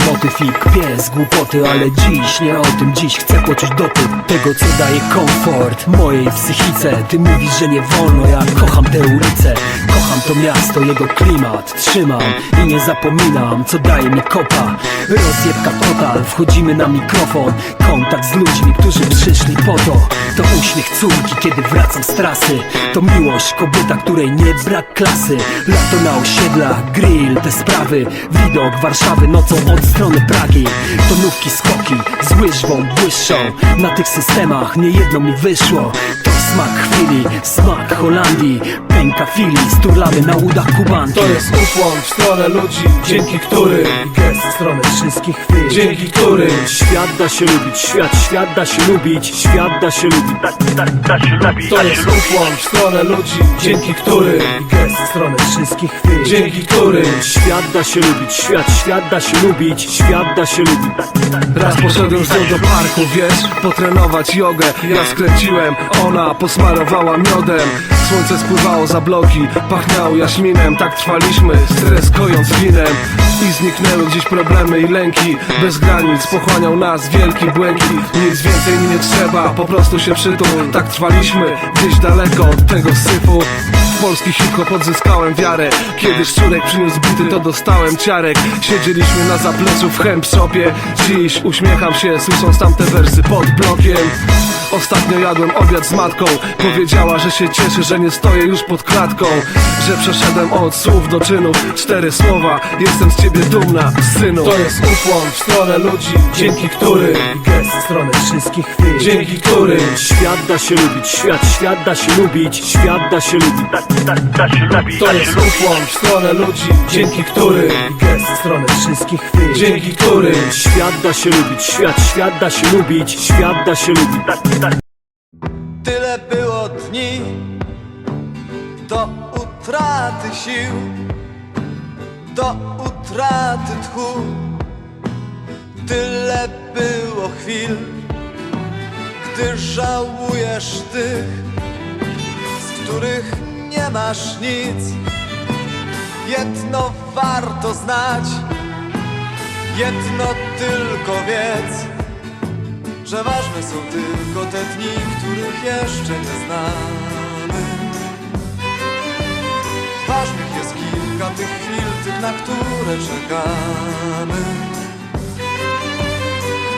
Złoty fik, pies, głupoty Ale dziś nie o tym, dziś. Chcę poczuć dotyk Tego co daje komfort mojej psychice. Ty mówisz, że nie wolno, ja kocham tę ulicę. Kocham to miasto, jego klimat Trzymam i nie zapominam Co daje mi kopa. Rozjebka total, wchodzimy na mikrofon. Kontakt z ludźmi, którzy przyszli po to. To uśmiech córki, kiedy wracam z trasy. To miłość, kobieta, której nie brak klasy. Lato na osiedlach, grill, te sprawy. Widok Warszawy nocą od strony Pragi Tonówki, skoki, z łyżwą błyszczą. Na tych systemach nie jedno mi wyszło. To smak chwili, smak Holandii Pęka sturlamy na udach kubanki. To jest ukłon w stronę ludzi, dzięki którym Gest w stronę wszystkich chwil Dzięki którym Świat da się lubić, świat, świat da się lubić Świat da się lubić, da, da, da się lubić To jest ukłon w stronę ludzi, dzięki którym Gest w stronę wszystkich chwil Dzięki którym Świat da się lubić, świat, świat da się lubić Świat da się lubić. Raz poszedłem z nią do parku, wiesz, potrenować jogę. Ja skręciłem, ona posmarowała miodem Słońce spływało za bloki, pachniało jaśminem Tak trwaliśmy, stres kojąc winem. I zniknęły gdzieś problemy i lęki Bez granic pochłaniał nas wielki błękit Nic więcej mi nie trzeba, po prostu się przytul. Tak trwaliśmy, gdzieś daleko od tego syfu. Polski hip-hop odzyskałem wiarę. Kiedy szczurek przyniósł bity, to dostałem ciarek. Siedzieliśmy na zapleczu w hemp shopie Dziś uśmiecham się, słysząc tamte wersy pod blokiem. Ostatnio jadłem obiad z matką. Powiedziała, że się cieszy, że nie stoję już pod klatką Że przeszedłem od słów do czynów. Cztery słowa, jestem z ciebie dumna, synu. To jest ukłon w stronę ludzi, dzięki którym Gest w stronę wszystkich chwil. Dzięki którym Świat da się lubić, świat, świat da się lubić Świat da się lubić, da, da, da się lubić To jest ukłon w stronę ludzi, dzięki którym Gest w stronę wszystkich chwil. Dzięki którym Świat da się lubić, świat, świat da się lubić Świat da się lubić, da, da, Tyle było dni do utraty sił, do utraty tchu. Tyle było chwil, gdy żałujesz tych, z których nie masz nic. Jedno warto znać, jedno tylko wiedz że ważne są tylko te dni, których jeszcze nie znamy. Ważnych jest kilka tych chwil, tych, na które czekamy.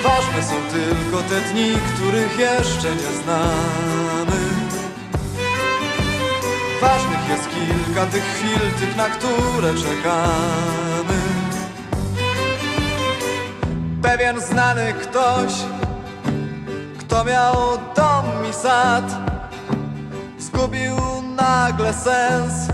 Ważne są tylko te dni, których jeszcze nie znamy. Ważnych jest kilka tych chwil, tych, na które czekamy. Pewien znany ktoś kto miał dom i sad Zgubił nagle sens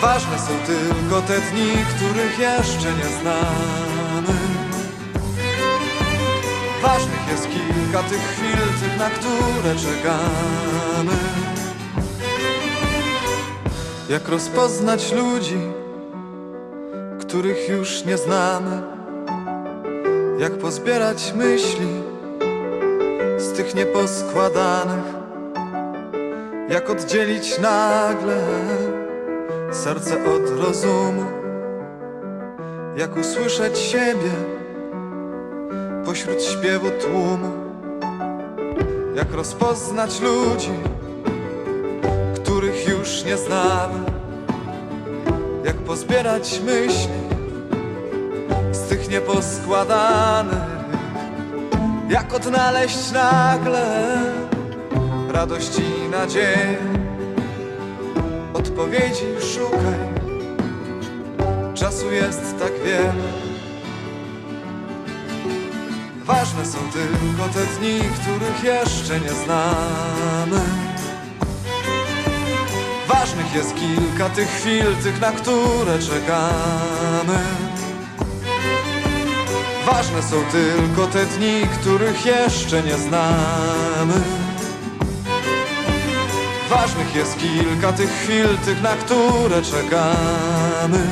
Ważne są tylko te dni, których jeszcze nie znamy. Ważnych jest kilka tych chwil, tych, na które czekamy. Jak rozpoznać ludzi, których już nie znamy? Jak pozbierać myśli? z tych nieposkładanych Jak oddzielić nagle serce od rozumu. Jak usłyszeć siebie pośród śpiewu tłumu? Jak rozpoznać ludzi, których już nie znamy? Jak pozbierać myśli z tych nieposkładanych? Jak odnaleźć nagle radość i nadzieję Odpowiedzi szukaj. Czasu jest tak wiele. Ważne są tylko te dni, których jeszcze nie znamy. Ważnych jest kilka tych chwil, tych na które czekamy. Ważne są tylko te dni, których jeszcze nie znamy Ważnych jest kilka tych chwil, tych na które czekamy